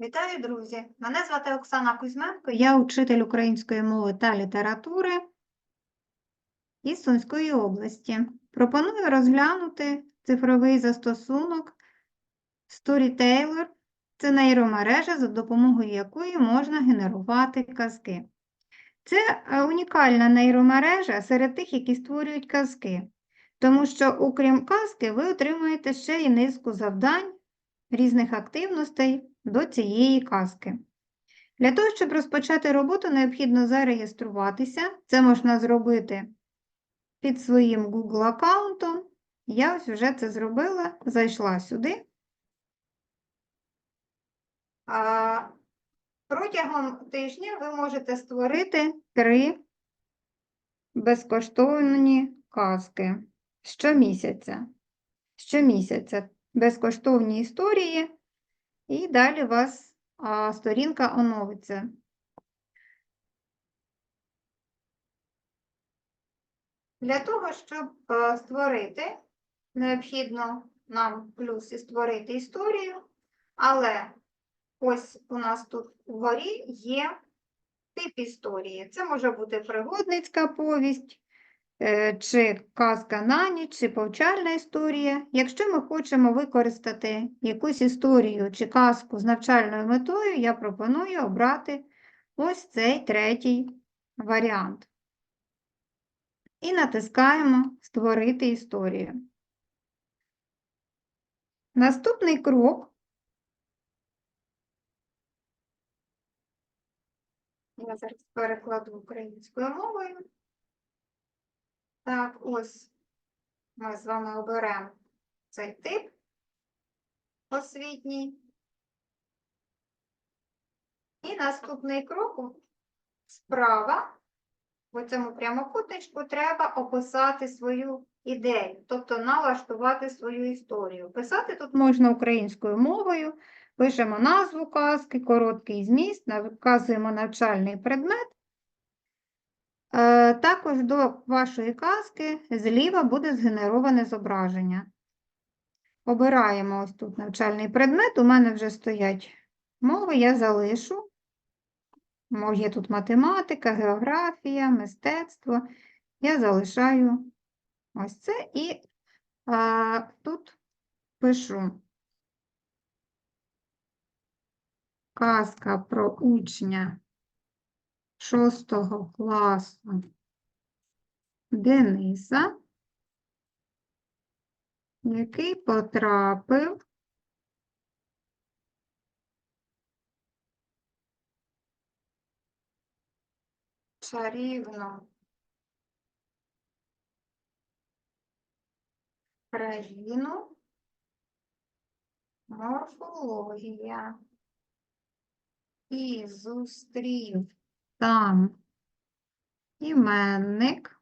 Вітаю, друзі! Мене звати Оксана Кузьменко, я учитель української мови та літератури із Сумської області. Пропоную розглянути цифровий застосунок Storyteller. Це нейромережа, за допомогою якої можна генерувати казки. Це е, унікальна нейромережа серед тих, які створюють казки, тому що, окрім казки, ви отримуєте ще й низку завдань різних активностей до цієї казки. Для того, щоб розпочати роботу, необхідно зареєструватися. Це можна зробити під своїм Google аккаунтом. Я ось вже це зробила, зайшла сюди. А протягом тижня ви можете створити три безкоштовні казки щомісяця. Щомісяця безкоштовні історії, і далі у вас сторінка оновиться. Для того, щоб створити, необхідно нам плюс і створити історію, але ось у нас тут вгорі є тип історії. Це може бути пригодницька повість, чи казка на ніч, чи повчальна історія. Якщо ми хочемо використати якусь історію чи казку з навчальною метою, я пропоную обрати ось цей третій варіант. І натискаємо Створити історію. Наступний крок. Я зараз перекладу українською мовою. Так, ось ми з вами оберемо цей тип освітній. І наступний крок справа, в цьому прямокутничку, треба описати свою ідею, тобто налаштувати свою історію. Писати тут можна українською мовою, пишемо назву казки, короткий зміст, вказуємо навчальний предмет. Е, Також до вашої казки зліва буде згенероване зображення. Обираємо ось тут навчальний предмет. У мене вже стоять мови, я залишу. Є тут математика, географія, мистецтво. Я залишаю ось це і а, тут пишу казка про учня шостого. Класу Дениса, який потрапив? В чарівну країну. Морфологія. І зустрів там іменник.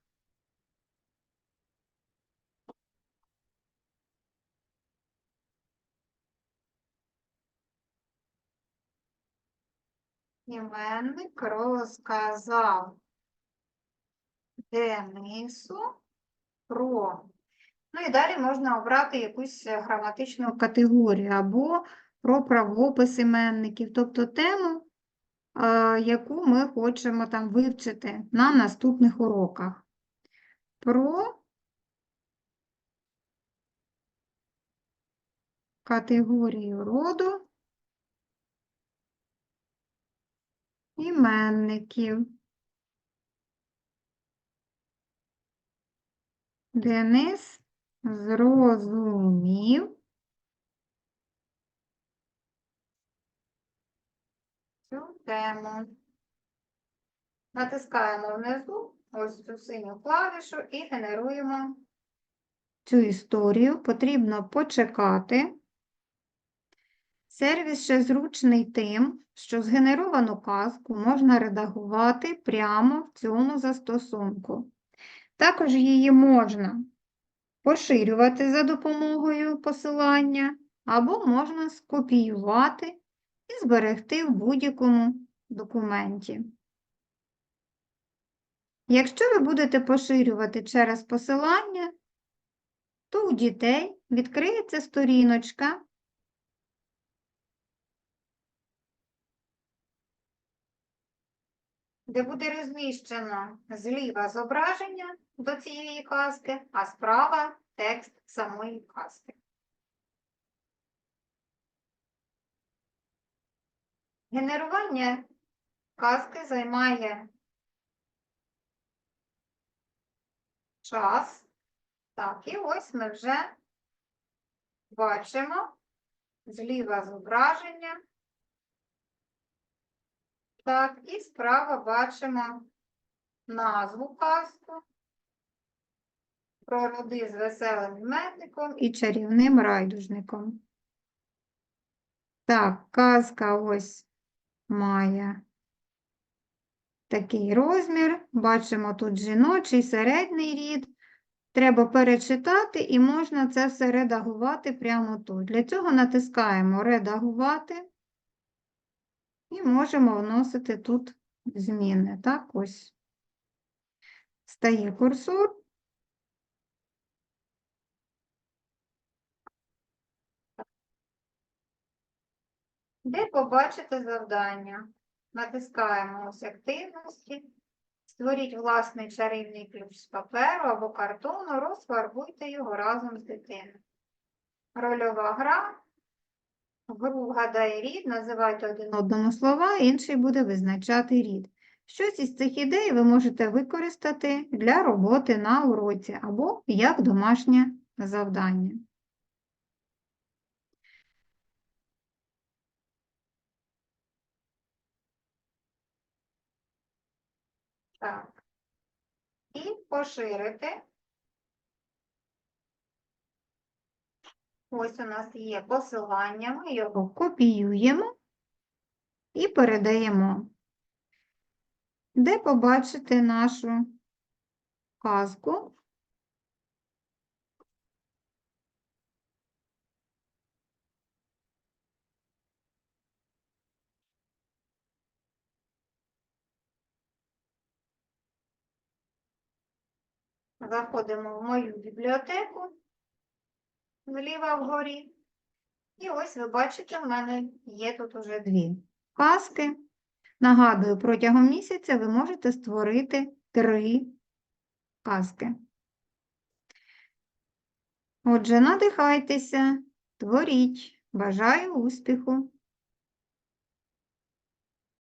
Іменник розказав Денису про. Ну і далі можна обрати якусь граматичну категорію або про правопис іменників, тобто тему, яку ми хочемо там вивчити на наступних уроках. Про категорію роду іменників. Денис зрозумів цю тему. Натискаємо внизу ось цю синю клавішу і генеруємо цю історію. Потрібно почекати. Сервіс ще зручний тим, що згенеровану казку можна редагувати прямо в цьому застосунку. Також її можна поширювати за допомогою посилання, або можна скопіювати і зберегти в будь-якому документі. Якщо ви будете поширювати через посилання, то у дітей відкриється сторіночка, де буде розміщено зліва зображення до цієї казки, а справа текст самої казки. Генерування казки займає час. Так, і ось ми вже бачимо зліва зображення. Так, і справа бачимо назву казку про роди з веселим метником і чарівним райдужником. Так, казка ось має такий розмір. Бачимо тут жіночий, середній рід. Треба перечитати і можна це все редагувати прямо тут. Для цього натискаємо Редагувати і можемо вносити тут зміни. Так, ось стає курсор. Де побачите завдання? Натискаємо ось активності. Створіть власний чарівний ключ з паперу або картону, розфарбуйте його разом з дитиною. Рольова гра. Гру гадає рід, називайте один одному слова, інший буде визначати рід. Щось із цих ідей ви можете використати для роботи на уроці або як домашнє завдання. Так. І поширити. Ось у нас є посилання, ми його копіюємо і передаємо. Де побачити нашу казку? Заходимо в мою бібліотеку зліва вгорі. І ось ви бачите, в мене є тут уже дві казки. Нагадую, протягом місяця ви можете створити три казки. Отже, надихайтеся, творіть. Бажаю успіху!